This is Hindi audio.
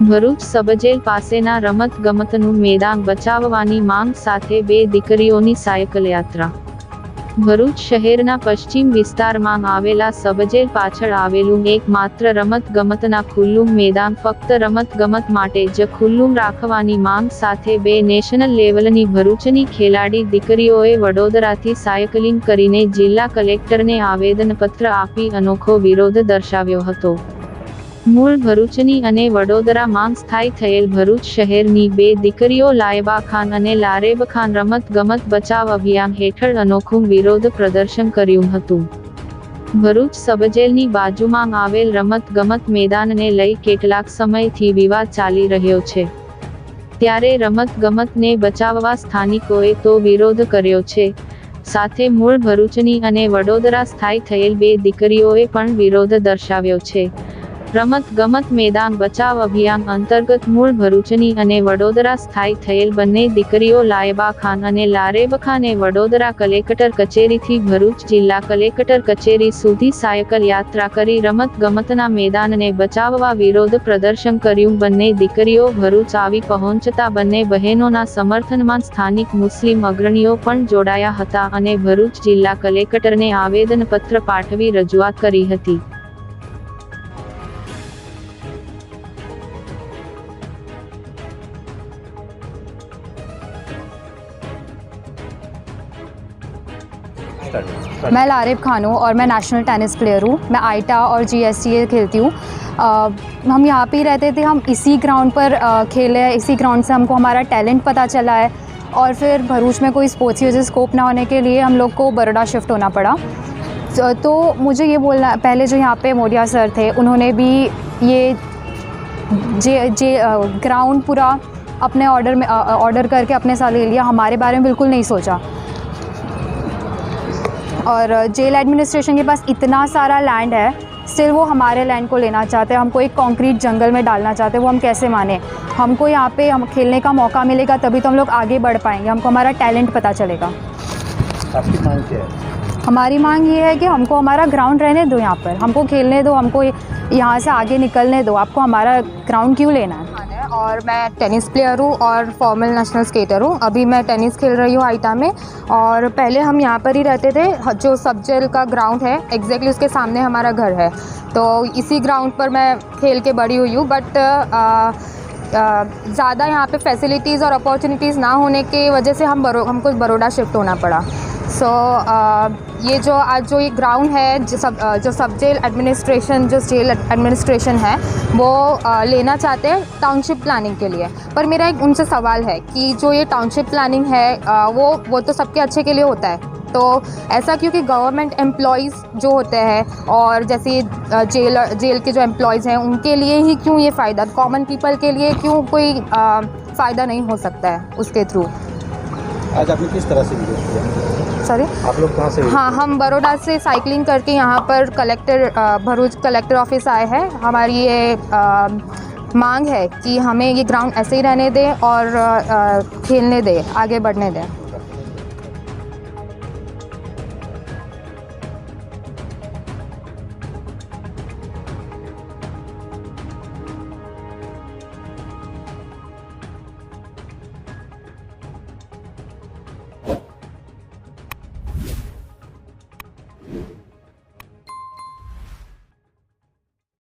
ભરૂચ સબજેલ પાસેના રમત ગમતનું મેદાન બચાવવાની માંગ સાથે બે દીકરીઓની સાયકલ યાત્રા. ભરૂચ શહેરના પશ્ચિમ વિસ્તારમાં આવેલા સબજેલ પાછળ આવેલું એકમાત્ર રમત ગમતના ખુલ્લું મેદાન ફક્ત રમત ગમત માટે જ ખુલ્લું રાખવાની માંગ સાથે બે નેશનલ લેવલની ભરૂચની ખેલાડી દીકરીઓએ વડોદરાથી સાયકલિંગ કરીને જિલ્લા કલેક્ટરને આવેદનપત્ર આપી અનોખો વિરોધ દર્શાવ્યો હતો. મૂળ ભરૂચની અને વડોદરામાં સ્થાયી થયેલ ભરૂચ શહેરની બે દીકરીઓ લાયબા ખાન અને લારેબ ખાન રમત ગમત બચાવ અભિયાન હેઠળ અનોખું વિરોધ પ્રદર્શન કર્યું હતું. ભરૂચ સબજેલની બાજુમાં આવેલ રમત ગમત મેદાનને લઈ કેટલાક સમયથી વિવાદ ચાલી રહ્યો છે. ત્યારે રમત ગમતને બચાવવા સ્થાનિકોએ તો વિરોધ કર્યો છે. સાથે મૂળ ભરૂચની અને વડોદરા સ્થાયી થયેલ બે દીકરીઓએ પણ વિરોધ દર્શાવ્યો છે. રમત ગમત મેદાન બચાવ અભિયાન અંતર્ગત મૂળ ભરૂચની અને વડોદરા સ્થાયી થયેલ બંને દીકરીઓ લાયબા ખાન અને લારેબ ખાને વડોદરા કલેક્ટર કચેરીથી ભરૂચ જિલ્લા કલેક્ટર કચેરી સુધી સાયકલ યાત્રા કરી રમત ગમતના મેદાનને બચાવવા વિરોધ પ્રદર્શન કર્યું. બંને દીકરીઓ ભરૂચ આવી પહોંચતા બંને બહેનોના સમર્થનમાં સ્થાનિક મુસ્લિમ અગ્રણીઓ પણ જોડાયા હતા અને ભરૂચ જિલ્લા કલેક્ટરને આવેદનપત્ર પાઠવી રજૂઆત કરી હતી. मैं लारिब खान हूँ और मैं नेशनल टेनिस प्लेयर हूँ। मैं आईटा और जी एस टी खेलती हूँ। हम यहाँ पे ही रहते थे। हम इसी ग्राउंड पर अ, खेले इसी ग्राउंड से हमको हमारा टैलेंट पता चला है। और फिर भरूच में कोई स्पोर्ट्स से स्कोप ना होने के लिए हम लोग को बड़ोड़ा शिफ्ट होना पड़ा। तो- तो मुझे ये बोलना पहले जो यहाँ पे मोडिया सर थे उन्होंने भी ये जे जे ग्राउंड पूरा अपने ऑर्डर में ऑर्डर करके अपने साथ ले लिया। हमारे बारे में बिल्कुल नहीं सोचा। और जेल एडमिनिस्ट्रेशन के पास इतना सारा लैंड है स्टिल वो हमारे लैंड को लेना चाहते हैं। हमको एक कंक्रीट जंगल में डालना चाहते हैं वो हम कैसे माने? हमको यहाँ पे हम खेलने का मौका मिलेगा तभी तो हम लोग आगे बढ़ पाएँगे। हमको हमारा टैलेंट पता चलेगा। आपकी मांग क्या है? हमारी मांग ये है कि हमको हमारा ग्राउंड रहने दो यहाँ पर। हमको खेलने दो हमको यहाँ से आगे निकलने दो। आपको हमारा ग्राउंड क्यों लेना है? और मैं टेनिस प्लेयर हूँ और फॉर्मल नेशनल स्केटर हूँ। अभी मैं टेनिस खेल रही हूँ आइटा में और पहले हम यहाँ पर ही रहते थे, जो सब जेल का ग्राउंड है एग्जैक्टली उसके सामने हमारा घर है। तो इसी ग्राउंड पर मैं खेल के बड़ी हुई हूँ बट ज़्यादा यहाँ पे फैसिलिटीज़ और अपॉर्चुनिटीज़ ना होने की वजह से हम बरो, हमको बड़ोड़ा शिफ्ट होना पड़ा। सो so, ये जो आज जो ये ग्राउंड है जो सब अ, जो सब जेल एडमिनिस्ट्रेशन जो जेल एडमिनिस्ट्रेशन है वो अ, लेना चाहते हैं टाउनशिप प्लानिंग के लिए। पर मेरा एक उनसे सवाल है कि जो ये टाउनशिप प्लानिंग है अ, वो वो तो सबके अच्छे के लिए होता है। तो ऐसा क्योंकि गवर्नमेंट एम्प्लॉयज़ जो होते हैं और जैसे जेल जेल के जो एम्प्लॉयज़ हैं उनके लिए ही क्यों ये फ़ायदा? कॉमन पीपल के लिए क्यों कोई फ़ायदा नहीं हो सकता है उसके थ्रू आज आपने किस तरह से सॉरी। आप लोग कहाँ से हाँ हम बड़ोड़ा से साइकिलिंग करके यहाँ पर कलेक्टर भरूच कलेक्टर ऑफ़िस आए हैं। हमारी ये मांग है कि हमें ये ग्राउंड ऐसे ही रहने दें और खेलने दें आगे बढ़ने दें।